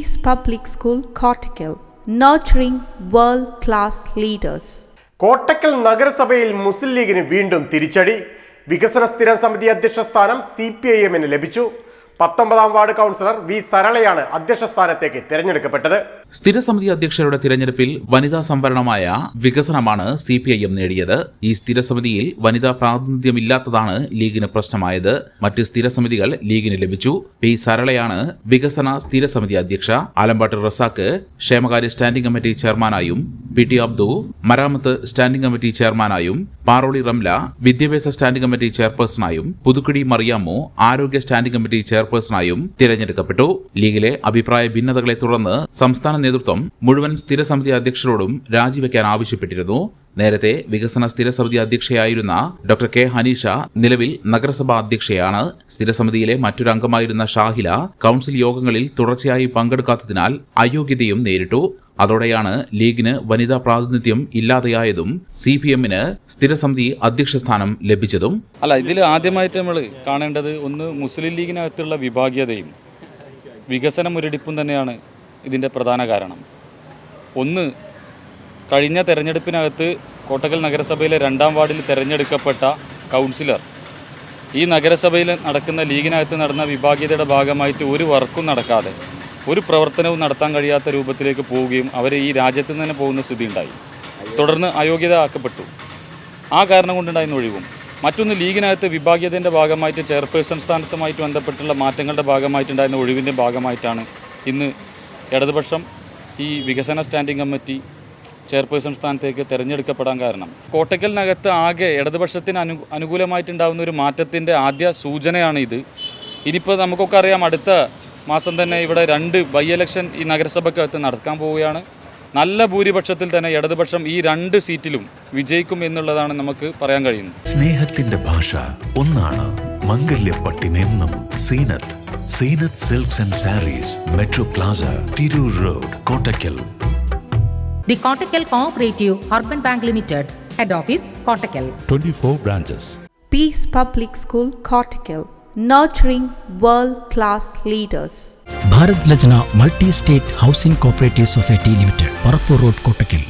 Peace Public School, Cortical, nurturing world class leaders. Kottakkal നഗരസഭയിൽ മുസ്ലിം ലീഗിന് വീണ്ടും തിരിച്ചടി വികസന സ്ഥിരം സമിതി അധ്യക്ഷ സ്ഥാനം സി പി ഐ എമ്മിന് ലഭിച്ചു പത്തൊമ്പതാം വാർഡ് കൗൺസിലർ വി സരളയാണ് അധ്യക്ഷ സ്ഥാനത്തേക്ക് തിരഞ്ഞെടുക്കപ്പെട്ടത്. സ്ഥിരസമിതി അധ്യക്ഷരുടെ തിരഞ്ഞെടുപ്പിൽ വനിതാ സംവരണമായ വികസനമാണ് സി പി ഐ എം നേടിയത്. ഈ സ്ഥിരസമിതിയിൽ വനിതാ പ്രാതിനിധ്യമില്ലാത്തതാണ് ലീഗിന് പ്രശ്നമായത്. മറ്റ് സ്ഥിരസമിതികൾ ലീഗിന് ലഭിച്ചു. പി സരളയാണ് വികസന സ്ഥിരസമിതി അധ്യക്ഷ. ആലമ്പാട്ട് റസാക്ക് ക്ഷേമകാര്യ സ്റ്റാൻഡിംഗ് കമ്മിറ്റി ചെയർമാനായും പി ടി അബ്ദു മരാമത്ത് സ്റ്റാൻഡിംഗ് കമ്മിറ്റി ചെയർമാനായും പാറോളി റംല വിദ്യാഭ്യാസ സ്റ്റാൻഡിംഗ് കമ്മിറ്റി ചെയർപേഴ്സണായും പുതുക്കുടി മറിയാമോ ആരോഗ്യ സ്റ്റാൻഡിംഗ് കമ്മിറ്റി ചെയർപേഴ്സണായും തിരഞ്ഞെടുക്കപ്പെട്ടു. ലീഗിലെ അഭിപ്രായ ഭിന്നതകളെ തുടർന്ന് സംസ്ഥാന നേതൃത്വം മുഴുവൻ സ്ഥിരസമിതി അധ്യക്ഷരോടും രാജിവെക്കാൻ ആവശ്യപ്പെട്ടിരുന്നു. നേരത്തെ വികസന സ്ഥിരസമിതി അധ്യക്ഷയായിരുന്ന ഡോക്ടർ കെ. ഹനീഷ നിലവിൽ നഗരസഭാ അധ്യക്ഷയാണ്. സ്ഥിരസമിതിയിലെ മറ്റൊരു അംഗമായിരുന്ന ഷാഹില കൌൺസിൽ യോഗങ്ങളിൽ തുടർച്ചയായി പങ്കെടുക്കാത്തതിനാൽ അയോഗ്യതയും നേരിട്ടു. അതോടെയാണ് ലീഗിന് വനിതാ പ്രാതിനിധ്യം ഇല്ലാതെയായതും സി പി എമ്മിന് സ്ഥിരസമിതി അധ്യക്ഷ സ്ഥാനം ലഭിച്ചതും അല്ല ഇതിൽ ആദ്യമായിട്ട് നമ്മൾ കാണേണ്ടത് ഒന്ന് മുസ്ലിം ലീഗിനകത്തുള്ള വിഭാഗീയതയും വികസന മുരടിപ്പും തന്നെയാണ് ഇതിന്റെ പ്രധാന കാരണം. ഒന്ന് കഴിഞ്ഞ തെരഞ്ഞെടുപ്പിനകത്ത് കോട്ടക്കൽ നഗരസഭയിലെ രണ്ടാം വാർഡിൽ തിരഞ്ഞെടുക്കപ്പെട്ട കൗൺസിലർ ഈ നഗരസഭയിൽ നടക്കുന്ന ലീഗിനകത്ത് നടന്ന വിഭാഗീയതയുടെ ഭാഗമായിട്ട് ഒരു വർക്കും നടക്കാതെ ഒരു പ്രവർത്തനവും നടത്താൻ കഴിയാത്ത രൂപത്തിലേക്ക് പോവുകയും അവർ ഈ രാജ്യത്ത് നിന്ന് തന്നെ പോകുന്ന സ്ഥിതി ഉണ്ടായി. തുടർന്ന് അയോഗ്യത ആക്കപ്പെട്ടു. ആ കാരണം കൊണ്ടുണ്ടായിരുന്ന ഒഴിവും. മറ്റൊന്ന് ലീഗിനകത്ത് വിഭാഗീയതയുടെ ഭാഗമായിട്ട് ചെയർപേഴ്സൺ സ്ഥാനത്തുമായിട്ട് ബന്ധപ്പെട്ടുള്ള മാറ്റങ്ങളുടെ ഭാഗമായിട്ടുണ്ടായിരുന്ന ഒഴിവിന്റെ ഭാഗമായിട്ടാണ് ഇന്ന് ഇടതുപക്ഷം ഈ വികസന സ്റ്റാൻഡിംഗ് കമ്മിറ്റി ചെയർപേഴ്സൺ സ്ഥാനത്തേക്ക് തിരഞ്ഞെടുക്കപ്പെടാൻ കാരണം. കോട്ടക്കലിനകത്ത് ആകെ ഇടതുപക്ഷത്തിന് അനു അനുകൂലമായിട്ടുണ്ടാകുന്ന ഒരു മാറ്റത്തിന്റെ ആദ്യ സൂചനയാണ് ഇത് ഇനിയിപ്പോൾ നമുക്കൊക്കെ അറിയാം അടുത്ത മാസം തന്നെ ഇവിടെ രണ്ട് ബൈ ഇലക്ഷൻ ഈ നഗരസഭയ്ക്കകത്ത് നടക്കാൻ പോവുകയാണ്. നല്ല ഭൂരിപക്ഷത്തിൽ തന്നെ ഇടതുപക്ഷം ഈ രണ്ട് സീറ്റിലും വിജയിക്കും എന്നുള്ളതാണ് നമുക്ക് പറയാൻ കഴിയുന്നത്. സ്നേഹത്തിന്റെ ഭാഷ ഒന്നാണ് മംഗല്യപ്പട്ടിനെന്നും Zeenath. Zeenath silks and sarees metro plaza Tirur road Kottakkal the Kottakkal cooperative urban bank limited head office Kottakkal 24 branches peace public school Cortical, nurturing world class leaders. Bharat Lajna multi state housing cooperative society limited Parappur road Kottakkal